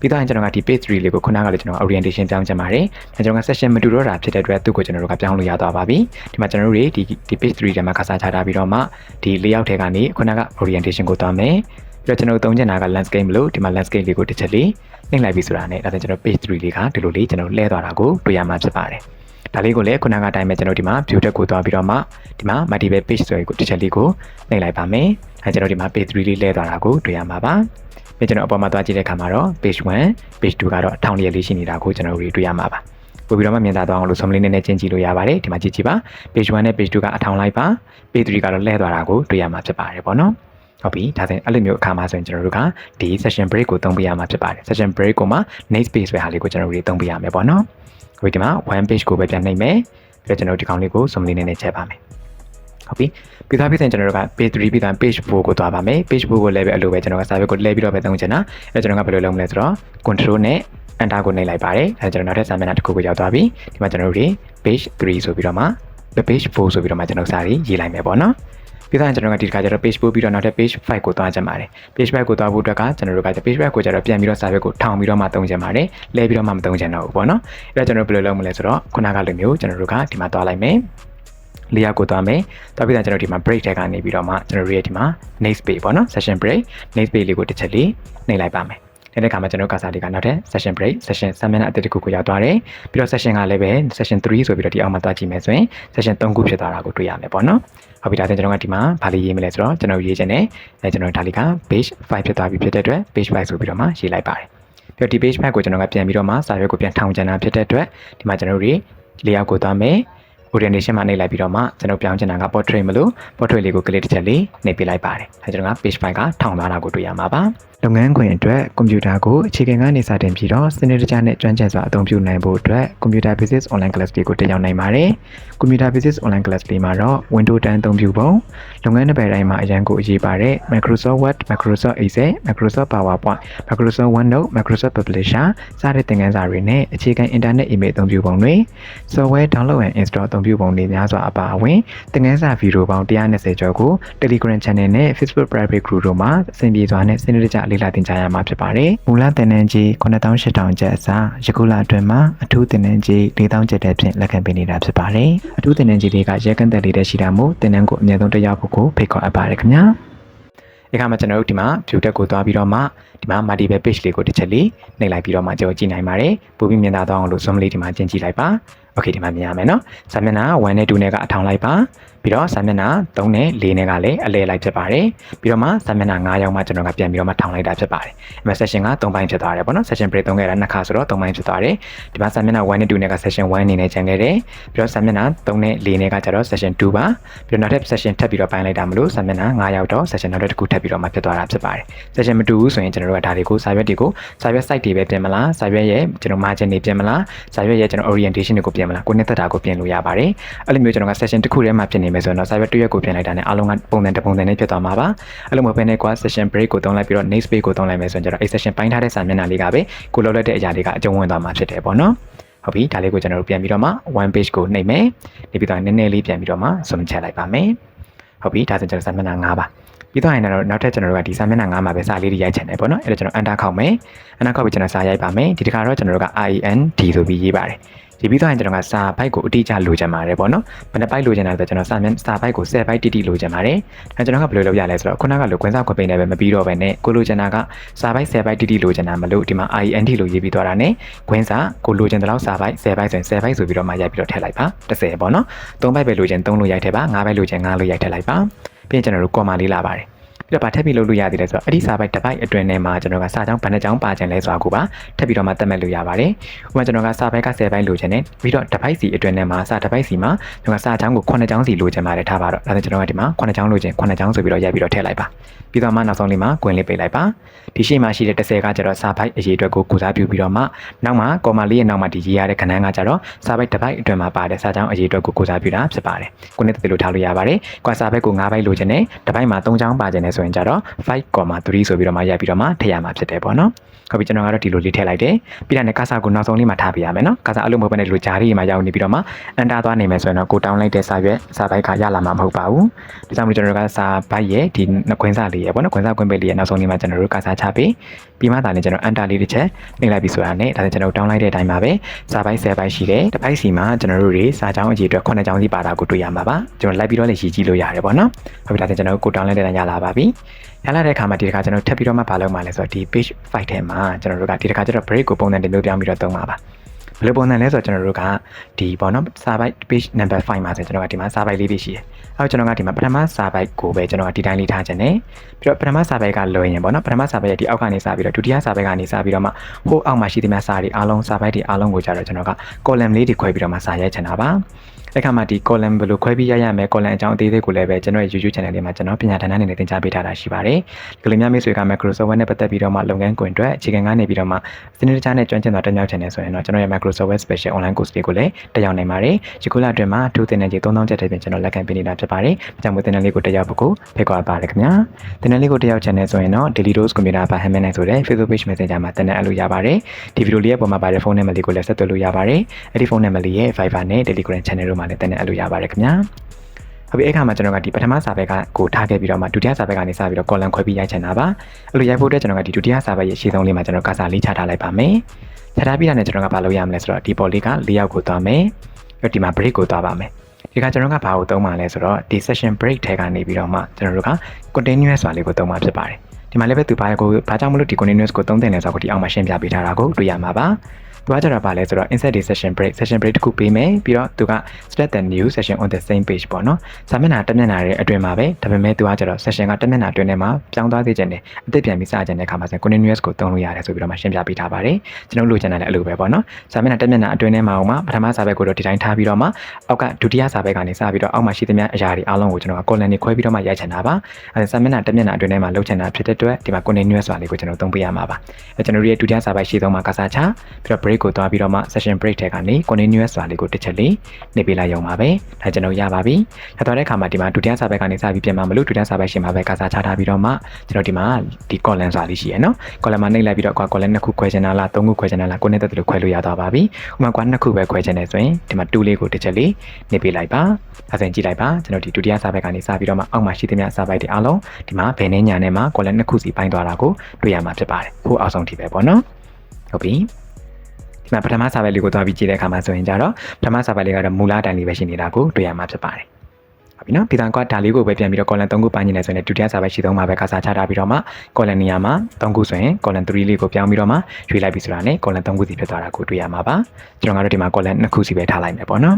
ပြီးတော့ကျွန်တော်ကဒီ page 3လေးကိုခုနကလည်းကျွန်တော် orientation ပြောင်းချင်ပါတယ်။ကျွန်တော်က session မတူတော့တာဖြစ်တဲ့အတွက်သူ့ကိုကျွန်တော်တို့ကပြောင်းလို့ရသွားပါပြီ။ဒီမှာကျွန်တော်တို့တွေဒီဒီ page 3ထဲမှာခါစားချထားပြီးတော့မှဒီ layout ထဲကနေခုနက orientation ကိုသွားမယ်။ပြီးတော့ကျွန်တော်တို့သုံးချင်တာက landscape လို့ဒီမှာ landscape လေးကိုတစ်ချက်လေးနှိပ်လိုက်ပြီဆိုတာနဲ့ဒါဆိုကျွန်တော် page 3လေးကဒီလိုလေးကျွန်တော်လှည့်သွားတာကိုတွေ့ရမှာဖြစ်ပါတယ်။ဒါလေးကိုလည်းခုနကအတိုင်းပဲကျွန်တော်ဒီမှာ view တက်ကိုသွားပြီးတော့မှဒီမှာ multiple page ဆိုရင်ကိုတစ်ချက်လေးကိုနှိပ်လိုက်ပါမယ်။အဲကျွန်တော်ဒီမှာ page 3လေးလဲသွားတာကိုတွေ့ရမှာပါ။ ပြီးကျွန်တော်အပေါ်မှာသွားကြည့်တဲ့အခါမှာတော့ page 1 page 2ကတော့အထောင်လျက်လေးရှိနေတာကိုကျွန်တော်တို့တွေ့ရမှာပါပို့ပြီးတော့မှမြင်သာသွားအောင်လို့ဆုံးမလေးနည်းနည်းကျင်းကြည့်လို့ရပါတယ်ဒီမှာကြည့်ကြည့်ပါ page 1နဲ့ page 2ကအထောင်လိုက်ပါ page 3ကတော့လဲသွားတာကိုတွေ့ရမှာဖြစ်ပါတယ်ပေါ့နော်ဟုတ်ပြီဒါဆိုရင်အဲ့လိုမျိုးအခါမှာဆိုရင်ကျွန်တော်တို့ကဒီ session break ကိုသုံးပေးရမှာဖြစ်ပါတယ် session break ကိုမှ next page ပဲဟာလေးကိုကျွန်တော်တို့သုံးပေးရမယ်ပေါ့နော်ဟုတ်ပြီဒီမှာ one page ကိုပဲပြန်နှိပ်မယ်ပြီးတော့ကျွန်တော်ဒီကောင်လေးကိုဆုံးမလေးနည်းနည်းချက်ပါမယ် ဟုတ်ပြီပြီးသားပြီးရင်ကျွန်တော်တို့က page 3ပြီးသား page 4ကိုသွားပါမယ် page 4ကိုလည်းပဲအဲ့လိုပဲကျွန်တော်က server ကိုလဲပြီးတော့ပဲသုံးချင်တာအဲ့ကျွန်တော်ကဘယ်လိုလုပ်မလဲဆိုတော့ control နဲ့ enter ကိုနှိပ်လိုက်ပါတယ်အဲကျွန်တော်နောက်ထပ် summon တစ်ခုကိုရောက်သွားပြီဒီမှာကျွန်တော်တို့တွေ page 3ဆိုပြီးတော့မှ page 4ဆိုပြီးတော့မှကျွန်တော်စာရေးရေးလိုက်မယ်ပေါ့နော်ပြီးတော့ကျွန်တော်ကဒီတစ်ခါကျတော့ page 4ပြီးတော့နောက်ထပ် page 5ကိုသွားကြပါတယ် page 5ကိုသွားဖို့အတွက်ကကျွန်တော်တို့က page 5ကိုကျတော့ပြန်ပြီးတော့ server ကိုထောင်ပြီးတော့မှသုံးကြပါတယ်လဲပြီးတော့မှမသုံးကြတော့ဘူးပေါ့နော်အဲ့တော့ကျွန်တော်ဘယ်လိုလုပ်မလဲဆိုတော့ခုနကလိုမျိုးကျွန်တော်တို့ကဒီမှာသွားလိုက်မယ် လေးယောက်ကိုသွားမယ်။သွားပြီးတော့ကျွန်တော်ဒီမှာ break ထဲကနေပြီးတော့မှကျွန်တော်တို့ရဲ့ဒီမှာ next page ပေါ့နော် session break next page လေးကိုတစ်ချက်လေးနှိပ်လိုက်ပါမယ်။တဲ့အခါမှာကျွန်တော်ကာစာလေးကနောက်ထပ် session break session 7 minute အတစ်တစ်ခုကိုရောက်သွားတယ်။ပြီးတော့ session ကလည်းပဲ session 3ဆိုပြီးတော့ဒီအောက်မှာသွားကြည့်မယ်ဆိုရင် session 3ခုဖြစ်သွားတာကိုတွေ့ရမယ်ပေါ့နော်။ဟုတ်ပြီဒါဆိုကျွန်တော်ကဒီမှာဗာလေးရေးမလဲဆိုတော့ကျွန်တော်ရေးချင်တယ်။အဲကျွန်တော်ဒါလေးက page 5ဖြစ်သွားပြီဖြစ်တဲ့အတွက် page 5ဆိုပြီးတော့မှရေးလိုက်ပါတယ်။ပြီးတော့ဒီ page 5ကိုကျွန်တော်ကပြန်ပြီးတော့မှစာရွက်ကိုပြန်ထောင်ကျန်တာဖြစ်တဲ့အတွက်ဒီမှာကျွန်တော်တို့ layout ကိုသွားမယ်။ orientation မှာနှိပ်လိုက်ပြီးတော့မှကျွန်တော်ပြောင်းချင်တာက portrait မလို့ portrait လေးကို click တစ်ချက်လေးနှိပ်ပြလိုက်ပါတယ်။အဲကျွန်တော်က page 5ကထောင်သွားတာကိုတွေ့ရမှာပါ။လုပ်ငန်းခွင်အတွက်ကွန်ပျူတာကိုအခြေခံကနေစတင်ပြီးတော့စနစ်တကျနဲ့ကျွမ်းကျင်စွာအသုံးပြုနိုင်ဖို့အတွက် computer basics online class လေးကိုတက်ရောက်နိုင်ပါတယ်။ computer basics online class လေးမှာတော့ Windows 10အသုံးပြုပုံလုပ်ငန်းတစ်ပယ်တိုင်းမှာအရန်ကိုအရေးပါတဲ့ Microsoft Word, Microsoft Excel, Microsoft PowerPoint, Microsoft OneNote, Microsoft Publisher စတဲ့သင်ခန်းစာတွေနဲ့အခြေခံ internet email အသုံးပြုပုံတွေ software download and install အသုံးပြုပုံတွေများစွာအပါအဝင်သင်ခန်းစာဗီဒီယိုပေါင်း120ကျော်ကို Telegram Channel နဲ့ Facebook Private Group တို့မှာအဆင်ပြေစွာနဲ့စနစ်တကျလေ့လာသင်ကြားရမှာဖြစ်ပါတယ်။မူလသင်တန်းကြီး9800ကျပ်အစားယခုလအတွင်းမှာအထူးသင်တန်းကြီး4000ကျပ်တဲ့ဖြင့်လက်ခံပေးနေတာဖြစ်ပါတယ်။အထူးသင်တန်းကြီးတွေကရဲကန့်သက်လေးတဲ့ရှိတာမို့သင်တန်းကိုအမြဲတမ်းတက်ရောက်ဖို့ကိုဖိတ်ခေါ်အပ်ပါတယ်ခင်ဗျာ။ဒီကမှာကျွန်တော်တို့ဒီမှာ view တက်ကိုသွားပြီးတော့မှဒီမှာ multiple page လေးကိုတစ်ချက်လေးနှိပ်လိုက်ပြီးတော့မှကြော်ကြည့်နိုင်ပါတယ်ပို့ပြီးမြင်သာသွားအောင်လို့ zoom လေးဒီမှာကျင်ကြည့်လိုက်ပါ okay ဒီမှာမြင်ရမယ်နော်စာမျက်နှာ1နဲ့2နဲ့ကအထောင်လိုက်ပါပြီးတော့စာမျက်နှာ3နဲ့4နဲ့ကလည်းအလဲလိုက်ဖြစ်ပါတယ်ပြီးတော့မှစာမျက်နှာ9ရောက်မှကျွန်တော်ကပြန်ပြီးတော့မှထောင်လိုက်တာဖြစ်ပါတယ်ဒီမှာ session က3ပိုင်းဖြစ်သွားတယ်ပေါ့နော် session break 3ခဲ့တာနှစ်ခါဆိုတော့3ပိုင်းဖြစ်သွားတယ်ဒီမှာစာမျက်နှာ1နဲ့2နဲ့က session 1အနေနဲ့ကျန်ခဲ့တယ်ပြီးတော့စာမျက်နှာ3နဲ့4နဲ့ကကျတော့ session 2ပါပြီးတော့နောက်ထပ် session ထပ်ပြီးတော့ပိုင်းလိုက်တာမလို့စာမျက်နှာ9ရောက်တော့ session နောက်တစ်ခုထပ်ပြီးတော့မှဖြစ်သွားတာဖြစ်ပါတယ် session မတူဘူးဆိုရင်ကျွန်တော်တို့ကဒါတွေကိုစာရွက်တွေကိုစာရွက် site တွေပဲပြင်မလားစာရွက်ရဲ့ကျွန်တော် margin တွေပြင်မလားစာရွက်ရဲ့ကျွန်တော် orientation တွေကိုပြင်မလားကိုနှစ်သက်တာကိုပြင်လို့ရပါတယ်အဲ့လိုမျိုးကျွန်တော်က session တစ်ခုထဲမှာပြင်နေမယ်ဆိုတော့စာရွက်တစ်ရွက်ကိုပြင်လိုက်တာနဲ့အားလုံးကပုံစံတစ်ပုံစံနဲ့ဖြစ်သွားမှာပါအဲ့လိုမျိုးပဲနဲ့ကွာ session break ကိုသုံးလိုက်ပြီးတော့ next page ကိုသုံးလိုက်မယ်ဆိုရင်ကျွန်တော်အဲ့ session ပိုင်းထားတဲ့စာမျက်နှာလေးကပဲကိုလောက်လက်တဲ့အရာတွေကအကျုံးဝင်သွားမှာဖြစ်တယ်ပေါ့နော်ဟုတ်ပြီဒါလေးကိုကျွန်တော်တို့ပြန်ပြီးတော့မှ one page ကိုနှိပ်မယ်နေပြီးတော့နည်းနည်းလေးပြန်ပြီးတော့မှ zoom ချက်လိုက်ပါမယ်ဟုတ်ပြီဒါဆိုကျွန်တော်စာမျက်နှာ5ပါပြီးတော့ရင်တော့နောက်ထပ်ကျွန်တော်တို့ကဒီစာမျက်နှာ9မှာပဲစာလေးတွေရိုက်ချင်တယ်ပေါ့နော်အဲ့ဒါကျွန်တော် enter ခောက်မယ် enter ခောက်ပြီးကျွန်တော်စာရိုက်ပါမယ်ဒီတစ်ခါတော့ကျွန်တော်တို့က IND ဆိုပြီးရေးပါတယ် ဒီပြီးတော့ရင်ကျွန်တော်ကစာဘိုက်ကိုအတိအကျလိုချင်ပါတယ်ပေါ့နော်ဘယ်နှဘိုက်လိုချင်တာလဲဆိုတော့ကျွန်တော်စာမျက်စာဘိုက်ကို10ဘိုက်တိတိလိုချင်ပါတယ်အဲကျွန်တော်ကဘယ်လိုလုပ်ရလဲဆိုတော့ခုနကလိုကွင်းစားခွက်ပိန်နဲ့ပဲမပြီးတော့ပဲနဲ့ကိုလိုချင်တာကစာဘိုက်10ဘိုက်တိတိလိုချင်တာမလို့ဒီမှာ IND လို့ရေးပြီးသွားတာနဲ့ကွင်းစားကိုလိုချင်တဲ့လောက်စာဘိုက်10ဘိုက်ဆိုရင်10ဘိုက်ဆိုပြီးတော့မှရိုက်ပြီးတော့ထည့်လိုက်ပါ30ပေါ့နော်3ဘိုက်ပဲလိုချင်3လို့ရိုက်ထည့်ပါ5ဘိုက်လိုချင်5လို့ရိုက်ထည့်လိုက်ပါပြီးရင်ကျွန်တော်တို့ကော်မာလေးလာပါတယ် ပြီးတော့ဗာထပ်ပြီးလုပ်လို့ရသေးတယ်ဆိုတော့အဲ့ဒီစာပိုက်တစ်ပိုက်အတွင်းထဲမှာကျွန်တော်ကစာကြောင်းဘယ်နှကြောင်းပါခြင်းလဲဆိုတာကိုပါထပ်ပြီးတော့မှသတ်မှတ်လို့ရပါတယ်ဥပမာကျွန်တော်ကစာပိုက်က10ပိုက်လိုချင်တယ်ပြီးတော့တစ်ပိုက်စီအတွင်းထဲမှာစာတစ်ပိုက်စီမှာကျွန်တော်ကစာကြောင်းကို9ကြောင်းစီလိုချင်ပါတယ်ထားပါတော့ဒါဆိုကျွန်တော်ကဒီမှာ9ကြောင်းလိုချင်9ကြောင်းဆိုပြီးတော့ရိုက်ပြီးတော့ထည့်လိုက်ပါပြီးတော့မှနောက်ဆုံးလေးမှာကွင်လေးပိတ်လိုက်ပါဒီရှေ့မှာရှိတဲ့30ကကျတော့စာပိုက်အရေးအတွက်ကိုကုစားပြုပြီးတော့မှနောက်မှာကော်မာလေးရဲ့နောက်မှာဒီရေးရတဲ့ခဏန်းကကျတော့စာပိုက်တစ်ပိုက်အတွင်းမှာပါတဲ့စာကြောင်းအရေးအတွက်ကိုကုစားပြုတာဖြစ်ပါတယ်ကိုနဲ့တည်းလို့ထားလို့ရပါတယ်ကွာစာပိုက်ကို9ပိုက်လိုချင်တယ်တစ်ပိုက်မှာ3ကြောင်းပါချင်တယ်ဆိုရင်ကျတော့5.3ဆိုပြီးတော့မှရိုက်ပြီးတော့မှထည့်ရမှာဖြစ်တယ်ပေါ့နော် ဟုတ်ပြီကျွန်တော်ကတော့ဒီလိုလေးထည့်လိုက်တယ်ပြီးတော့ねကာစာကိုနောက်ဆုံးလေးမှာထားပေးရမယ်နော်ကာစာအလုံးမဟုတ်ဘဲနဲ့ဒီလိုဂျားလေးမှာရောက်နေပြီးတော့မှအန်တာသွားနေမယ်ဆိုရင်တော့ကိုတောင်းလိုက်တဲ့စာရွက်စာပိုက်ကရလာမှာမဟုတ်ပါဘူးဒါကြောင့်မလို့ကျွန်တော်တို့ကစာပိုက်ရဲ့ဒီနှခွင်းစာလေးရဲ့ပေါ့နော်ခွင်းစာခွင်းပိတ်လေးရဲ့နောက်ဆုံးလေးမှာကျွန်တော်တို့ကာစာချပေးပြီးမှသာလည်းကျွန်တော်အန်တာလေးတစ်ချက်နှိပ်လိုက်ပြီဆိုတာနဲ့ဒါဆိုကျွန်တော်တောင်းလိုက်တဲ့အတိုင်းပါပဲစာပိုက်10ပိုက်ရှိတယ်တစ်ပိုက်စီမှာကျွန်တော်တို့တွေစာကြောင်းအကြီးအတွက်9ကြောင်းစီပါတာကိုတွေ့ရမှာပါကျွန်တော်လိုက်ပြီးတော့လည်းရည်ကြည့်လို့ရတယ်ပေါ့နော်ဟုတ်ပြီဒါဆိုကျွန်တော်တို့ကိုတောင်းလိုက်တဲ့အတိုင်းရလာပါပြီ ရလာတဲ့အခါမှာဒီတစ်ခါကျွန်တော်ထပ်ပြီးတော့မှပါလို့မှလဲဆိုတော့ဒီ page 5ထဲမှာကျွန်တော်တို့ကဒီတစ်ခါကျတော့ break ကိုပုံစံတစ်မျိုးပြောင်းပြီးတော့သုံးပါပါဘယ်လိုပုံစံလဲဆိုတော့ကျွန်တော်တို့ကဒီပေါ့နော်စာပိုက် page number 5မှာဆိုကျွန်တော်ကဒီမှာစာပိုက်လေးတွေရှိတယ်အဲတော့ကျွန်တော်ကဒီမှာပထမစာပိုက်ကိုပဲကျွန်တော်ကဒီတိုင်းလေးထားခြင်းနဲ့ပြီးတော့ပထမစာပိုက်ကလွယ်ရင်ပေါ့နော်ပထမစာပိုက်ရဲ့ဒီအောက်ကနေစပြီးတော့ဒုတိယစာပိုက်ကနေစပြီးတော့မှဟိုအောက်မှာရှိသမျှစာတွေအားလုံးစာပိုက်တွေအားလုံးကိုကြတော့ကျွန်တော်က column လေးတွေခွဲပြီးတော့မှစာရိုက်ချင်တာပါ အဲ့ခါမှာဒီ column ဘယ်လိုခွဲပြီးရရမယ် column အကြောင်းအသေးသေးကိုလည်းပဲကျွန်တော်ရဲ့ YouTube channel လေးမှာကျွန်တော်ပညာဌာနအနေနဲ့သင်ကြားပေးထားတာရှိပါတယ်။ဒီလိုမျိုးမိတ်ဆွေက Microsoft နဲ့ပတ်သက်ပြီးတော့မှလုပ်ငန်းခွင်အတွက်အခြေခံကနေပြီးတော့မှစနစ်တကျနဲ့ကျွမ်းကျင်စွာတက်မြောက်ချင်တယ်ဆိုရင်တော့ကျွန်တော်ရဲ့ Microsoft Special Online Course လေးကိုလည်းတက်ရောက်နိုင်ပါတယ်။ဒီခုလအတွင်းမှာအထူးသင်တန်းကြီး3000ကျပ်တည်းပြင်ကျွန်တော်လက်ခံပေးနေတာဖြစ်ပါတယ်။ဒါကြောင့်မို့သင်တန်းလေးကိုတက်ရောက်ဖို့ကိုဖိတ်ခေါ်ပါရခင်ဗျာ။သင်တန်းလေးကိုတက်ရောက်ချင်တယ်ဆိုရင်တော့ Daily Dose Computer ပါ Hammer နဲ့ဆိုတဲ့ Facebook Page Messenger မှာသင်တန်းအပ်လို့ရပါတယ်။ဒီဗီဒီယိုလေးရဲ့ပုံမှာပါတဲ့ဖုန်းနံပါတ်လေးကိုလည်းဆက်သွယ်လို့ရပါတယ်။အဲ့ဒီဖုန်းနံပါတ်လေးရဲ့ Viber နဲ့ Telegram Channel တို့မှာလည်းသင်တန်းအပ်လို့ရပါတယ်ခင်ဗျာ။ဟုတ်ပြီအဲ့ခါမှာကျွန်တော်ကဒီပထမစာဘက်ကကိုထားခဲ့ပြီးတော့မှဒုတိယစာဘက်ကနေစပြီးတော့ column ခွဲပြီးရိုက်ချင်တာပါအဲ့လိုရိုက်ဖို့အတွက်ကျွန်တော်ကဒီဒုတိယစာဘက်ရဲ့ရှေ့ဆုံးလေးမှာကျွန်တော်ကစာလေးချထားလိုက်ပါမယ်ချထားပြီးတာနဲ့ကျွန်တော်ကဘာလုပ်ရမလဲဆိုတော့ဒီပေါ်လေးက၄ယောက်ကိုသွားမယ်ပြီးတော့ဒီမှာ break ကိုသွားပါမယ်ဒီကကျွန်တော်ကဘာကိုသုံးမှာလဲဆိုတော့ဒီ session break ထဲကနေပြီးတော့မှကျွန်တော်တို့က continuous ဆိုတာလေးကိုသုံးမှာဖြစ်ပါတယ်ဒီမှာလည်းပဲသူဘာကိုဘာကြောင့်မလို့ဒီ continuous ကိုသုံးတင်လဲဆိုတော့ဒီအောက်မှာရှင်းပြပေးထားတာကိုတွေ့ရမှာပါ သူကကြတော့ပါလဲဆိုတော့ insert the session break session break တစ်ခုပေးမယ်ပြီးတော့သူက start the new session on the same page ပေါ့နော်စာမျက်နှာတစ်မျက်နှာရဲ့အတွင်းမှာပဲဒါပေမဲ့သူကကြတော့ session ကတစ်မျက်နှာအတွင်းထဲမှာပြောင်းသွားသေးခြင်းနဲ့အသစ်ပြန်ပြီးစကြတဲ့အခါမှာဆို continuous ကိုသုံးလို့ရတယ်ဆိုပြီးတော့မှရှင်းပြပေးထားပါတယ်ကျွန်တော်လိုချင်တယ်လည်းအဲ့လိုပဲပေါ့နော်စာမျက်နှာတစ်မျက်နှာအတွင်းထဲမှာအောင်မှာပထမစာဘက်ကိုတော့ဒီတိုင်းထားပြီးတော့မှအောက်ကဒုတိယစာဘက်ကနေစပြီးတော့အောက်မှာရှိသမျှအရာတွေအားလုံးကိုကျွန်တော်က column တွေခွဲပြီးတော့မှရိုက်ချင်တာပါအဲစာမျက်နှာတစ်မျက်နှာအတွင်းထဲမှာလုပ်ချင်တာဖြစ်တဲ့အတွက်ဒီမှာ continuous ဆိုတာလေးကိုကျွန်တော်သုံးပေးရမှာပါအဲကျွန်တော်တို့ရဲ့ဒုတိယစာဘက်ရှိဆုံးမှာကစားချပြီးတော့ break ကိုသွားပြီးတော့မှ session break ထဲကနေ continuous ဆိုတာလေးကိုတစ်ချက်လေးနေပေးလိုက်ရုံပါပဲဒါကျွန်တော်ရပါပြီရသွားတဲ့အခါမှာဒီမှာဒုတိယစာဘက်ကနေစပြီးပြန်มาမလို့ဒုတိယစာဘက်ရှင်းမှာပဲကစားချထားပြီးတော့မှကျွန်တော်ဒီမှာဒီ column ဆိုတာလေးရှိရယ်နော် column မှာနှိပ်လိုက်ပြီးတော့ကွာ column နှစ်ခုခွဲချင်တာလားသုံးခုခွဲချင်တာလားကိုနဲ့တက်တယ်လို့ခွဲလို့ရသွားပါပြီဥပမာကွာနှစ်ခုပဲခွဲချင်တယ်ဆိုရင်ဒီမှာ2လေးကိုတစ်ချက်လေးနေပေးလိုက်ပါဒါဆိုရင်ကြည့်လိုက်ပါကျွန်တော်ဒီဒုတိယစာဘက်ကနေစပြီးတော့မှအောက်မှာရှိသမျှစာပိုက်တွေအားလုံးဒီမှာဘယ်နဲ့ညာနဲ့မှာ column နှစ်ခုစီပိုင်းသွားတာကိုတွေ့ရမှာဖြစ်ပါတယ်ခုအောက်ဆုံးထိပဲပေါ့နော်ဟုတ်ပြီ ဒီမှာပထမစာပိုက်လေးကိုသွားပြီးကြည့်တဲ့အခါမှာဆိုရင်ကြတော့ပထမစာပိုက်လေးကတော့မူလအတိုင်းလေးပဲရှိနေတာကိုတွေ့ရမှာဖြစ်ပါတယ်ဟုတ်ပြီနော်ဒီတန်ကဒါလေးကိုပဲပြန်ပြီးတော့ column 3ခုပိုင်းနေတယ်ဆိုရင်ဒုတိယစာပိုက်ရှိသုံးမှာပဲကစားချထားပြီးတော့မှ column နေရာမှာ3ခုဆိုရင် column 3လေးကိုပြောင်းပြီးတော့မှရွေးလိုက်ပြီဆိုတာနဲ့ column 3ခုစီဖြစ်သွားတာကိုတွေ့ရမှာပါကျွန်တော်ကတော့ဒီမှာ column 2ခုစီပဲထားလိုက်မယ်ပေါ့နော်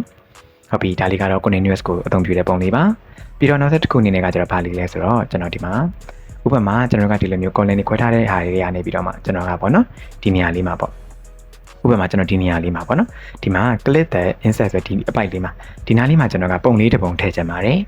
ဟုတ်ပြီဒါလေးကတော့ continuous ကိုအသုံးပြုတဲ့ပုံလေးပါပြီးတော့နောက်ဆက်တစ်ခုအနေနဲ့ကကျတော့ဘာလေးလဲဆိုတော့ကျွန်တော်ဒီမှာဥပမာကျွန်တော်ကဒီလိုမျိုး column တွေခွဲထားတဲ့ဟာတွေကနေပြီးတော့မှကျွန်တော်ကပေါ့နော်ဒီနေရာလေးမှာပေါ့ ဥပမာကျွန်တော်ဒီနေရာလေးမှာပေါ့နော်ဒီမှာ click the insert ဆိုဒီအပိုက်လေးမှာဒီနားလေးမှာကျွန်တော်ကပုံလေးတစ်ပုံထည့်ချင်ပါတယ်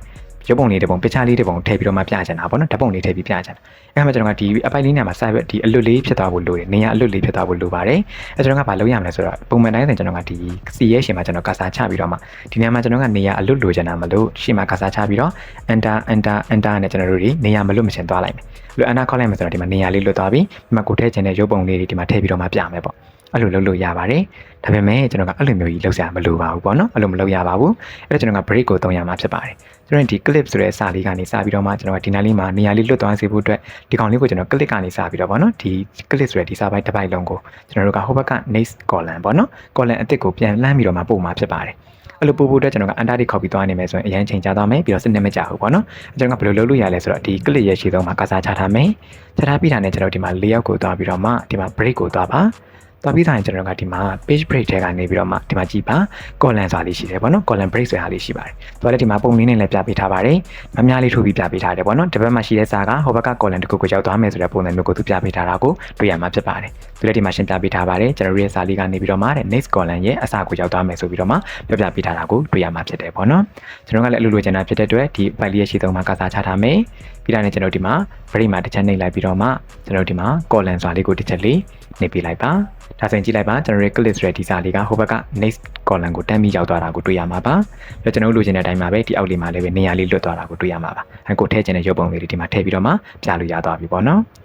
ရုပ်ပုံလေးတစ်ပုံ picture လေးတစ်ပုံထည့်ပြီးတော့မှပြချင်တာပေါ့နော်ဓာတ်ပုံလေးထည့်ပြီးပြချင်တာအဲမှာကျွန်တော်ကဒီအပိုက်လေးနေရာမှာ site ဒီအလွတ်လေးဖြစ်သွားဖို့လိုတယ်နေရာအလွတ်လေးဖြစ်သွားဖို့လိုပါတယ်အဲကျွန်တော်ကဘာလုပ်ရမလဲဆိုတော့ပုံမှန်တိုင်းဆိုကျွန်တော်ကဒီ C ရဲ့ရှင်မှာကျွန်တော်ကစားချပြီးတော့မှဒီနေရာမှာကျွန်တော်ကနေရာအလွတ်လိုချင်တာမလို့ရှင်မှာကစားချပြီးတော့ enter enter enter နဲ့ကျွန်တော်တို့ဒီနေရာမလွတ်မချင်သွားလိုက်မယ်လို့ enter ခေါက်လိုက်မယ်ဆိုတော့ဒီမှာနေရာလေးလွတ်သွားပြီဒီမှာကိုထည့်ချင်တဲ့ရုပ်ပုံလေးတွေဒီမှာထည့်ပြီးတော့မှပြမယ်ပေါ့ အဲ့လိုလုပ်လို့ရပါတယ်ဒါပေမဲ့ကျွန်တော်ကအဲ့လိုမျိုးကြီးလုပ်စရာမလိုပါဘူးပေါ့နော်အဲ့လိုမလုပ်ရပါဘူးအဲ့တော့ကျွန်တော်က break ကိုသုံးရမှာဖြစ်ပါတယ်ကျွန်တော်ဒီ clip ဆိုတဲ့စာလေးကနေစပြီးတော့မှကျွန်တော်ကဒီနားလေးမှာနေရာလေးလွတ်သွားစေဖို့အတွက်ဒီကောင်လေးကိုကျွန်တော် click ကနေစပြီးတော့ပေါ့နော်ဒီ clip ဆိုတဲ့ဒီစာပိုက်တစ်ပိုက်လုံးကိုကျွန်တော်တို့ကဟိုဘက်က next column ပေါ့နော် column အစ်စ်ကိုပြန်လှမ်းပြီးတော့မှပို့မှာဖြစ်ပါတယ်အဲ့လိုပို့ဖို့အတွက်ကျွန်တော်ကအန်တာဒီ copy သွားနေမယ်ဆိုရင်အရင်ချိန်ကြသွားမယ်ပြီးတော့စနစ်မကြဘူးပေါ့နော်ကျွန်တော်ကဘယ်လိုလုပ်လို့ရလဲဆိုတော့ဒီ clip ရဲ့ရှေ့ဆုံးမှာကစားချထားမယ်ချထားပြီးတာနဲ့ကျွန်တော်ဒီမှာ layout ကိုသွားပြီးတော့မှဒီမှာ break ကိုသွားပါ သွားပြီးသားရင်ကျွန်တော်တို့ကဒီမှာ page break ထဲကနေပြီးတော့မှဒီမှာကြည့်ပါ column ဆိုတာလေးရှိတယ်ပေါ့နော် column break ဆိုတာလေးရှိပါတယ်။သူကလည်းဒီမှာပုံလေးနဲ့လည်းပြပေးထားပါတယ်။မများလေးထိုးပြီးပြပေးထားတယ်ပေါ့နော်။ဒီဘက်မှာရှိတဲ့စာကဟိုဘက်က column တစ်ခုကိုရောက်သွားမယ်ဆိုတဲ့ပုံစံမျိုးကိုသူပြပေးထားတာကိုတွေ့ရမှာဖြစ်ပါတယ်။သူလည်းဒီမှာရှင်းပြပေးထားပါတယ်။ကျွန်တော်တို့ရဲ့စာလေးကနေပြီးတော့မှတဲ့ next column ရဲ့အစာကိုရောက်သွားမယ်ဆိုပြီးတော့မှပြပြပေးထားတာကိုတွေ့ရမှာဖြစ်တယ်ပေါ့နော်။ကျွန်တော်ကလည်းအလိုလိုချင်တာဖြစ်တဲ့အတွက်ဒီ file လေးရဲ့ရှေ့ဆုံးမှာကစားချထားမယ်။ပြီးတာနဲ့ကျွန်တော်ဒီမှာ break မှာတစ်ချက်နှိပ်လိုက်ပြီးတော့မှကျွန်တော်ဒီမှာ column စာလေးကိုတစ်ချက်လေးနှိပ်ပေးလိုက်ပါ။ ဒါဆိုရင်ကြည့်လိုက်ပါကျွန်တော်ရဲ့ click ဆိုတဲ့ဒီစာလေးကဟိုဘက်က next column ကိုတန်းပြီးရောက်သွားတာကိုတွေ့ရမှာပါ။ပြီးတော့ကျွန်တော်တို့လိုချင်တဲ့အတိုင်းမှာပဲဒီအောက်လေးမှာလည်းပဲနေရာလေးလွတ်သွားတာကိုတွေ့ရမှာပါ။အဲကိုထည့်ချင်တဲ့ရုပ်ပုံလေးတွေဒီမှာထည့်ပြီးတော့မှပြလို့ရသွားပြီပေါ့နော်။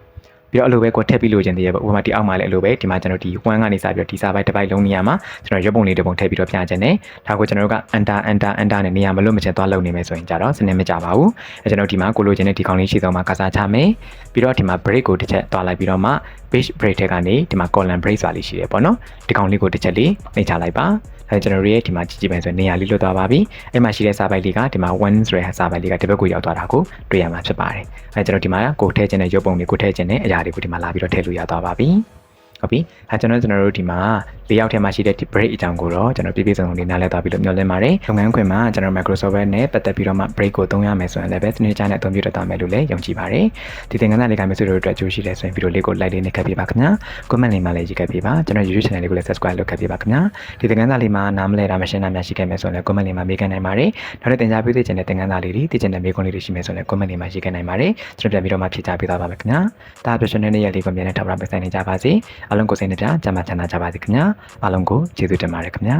ပြီးတော့အလိုပဲကိုထည့်ပြီးလို့ခြင်းတည်းရဲ့ဥပမာဒီအောက်မှာလည်းအလိုပဲဒီမှာကျွန်တော်ဒီ1ကနေစပြီးတော့ဒီစာပိုက်တစ်ပိုက်လုံးနေရာမှာကျွန်တော်ရုပ်ပုံလေးတစ်ပုံထည့်ပြီးတော့ပြခြင်းနဲ့ဒါကိုကျွန်တော်တို့က enter enter enter နဲ့နေရာမလွတ်မချင်သွားလုပ်နေမယ်ဆိုရင်ကြတော့စနစ်မကြပါဘူးအဲကျွန်တော်ဒီမှာကိုလိုချင်တဲ့ဒီကောင်လေးရှိဆုံးမှာကစားချမယ်ပြီးတော့ဒီမှာ break ကိုတစ်ချက်သွားလိုက်ပြီးတော့မှ page break ထဲကနေဒီမှာ column break ဆိုတာလေးရှိတယ်ပေါ့နော်ဒီကောင်လေးကိုတစ်ချက်လေးနှိပ်ချလိုက်ပါ အဲကျွန်တော်ရဲ့ဒီမှာကြည့်ကြည့်မယ်ဆိုရင်နေရာလေးလွတ်သွားပါပြီအဲ့မှာရှိတဲ့စာပိုက်လေးကဒီမှာ1ဆိုတဲ့စာပိုက်လေးကဒီဘက်ကိုရောက်သွားတာကိုတွေ့ရမှာဖြစ်ပါတယ်အဲကျွန်တော်ဒီမှာကိုထည့်ခြင်းတဲ့ရုပ်ပုံလေးကိုထည့်ခြင်းနဲ့အရာတွေကိုဒီမှာလာပြီးတော့ထည့်လို့ရသွားပါပြီ ဟုတ်ပြီအဲကျွန်တော်ကျွန်တော်တို့ဒီမှာ၄ယောက်ထဲမှာရှိတဲ့ဒီ break အကြောင်းကိုတော့ကျွန်တော်ပြည့်ပြည့်စုံစုံလေးနားလည်သွားပြီလို့မျှော်လင့်ပါတယ်လုပ်ငန်းခွင်မှာကျွန်တော် Microsoft နဲ့ပတ်သက်ပြီးတော့မှ break ကိုသုံးရမယ်ဆိုရင်လည်းပဲဒီနေ့ချားနဲ့အသုံးပြုတတ်သွားမယ်လို့လည်းယုံကြည်ပါတယ်ဒီသင်ခန်းစာလေးကမျိုးစုတို့အတွက်ကြိုးရှိတယ်ဆိုရင်ဗီဒီယိုလေးကို like လေးနဲ့ခက်ပြပါခင်ဗျာ comment လေးမှာလည်းရေးခဲ့ပြပါကျွန်တော် YouTube channel လေးကိုလည်း subscribe လုပ်ခဲ့ပြပါခင်ဗျာဒီသင်ခန်းစာလေးမှာနားမလဲတာမရှင်းတာများရှိခဲ့မယ်ဆိုရင်လည်း comment လေးမှာမေးခဲ့နိုင်ပါတယ်နောက်ထပ်သင်ကြားပေးသေးချင်တဲ့သင်ခန်းစာလေးတွေသိချင်တဲ့မေးခွန်းလေးတွေရှိမယ်ဆိုရင်လည်း comment လေးမှာရေးခဲ့နိုင်ပါတယ်ကျွန်တော်ပြန်ပြီးတော့မှဖြေချပေးသွားပါမယ်ခင်ဗျာဒါ professional ရဲ့လေးကိုမြန်နဲ့ထောက်ပံ့ပေးဆိုင်နေကြပါစေအားလုံးကိုစိတ်နှပြချမ်းသာချမ်းသာကြပါစေခင်ဗျာအားလုံးကိုကျေးဇူးတင်ပါတယ်ခင်ဗျာ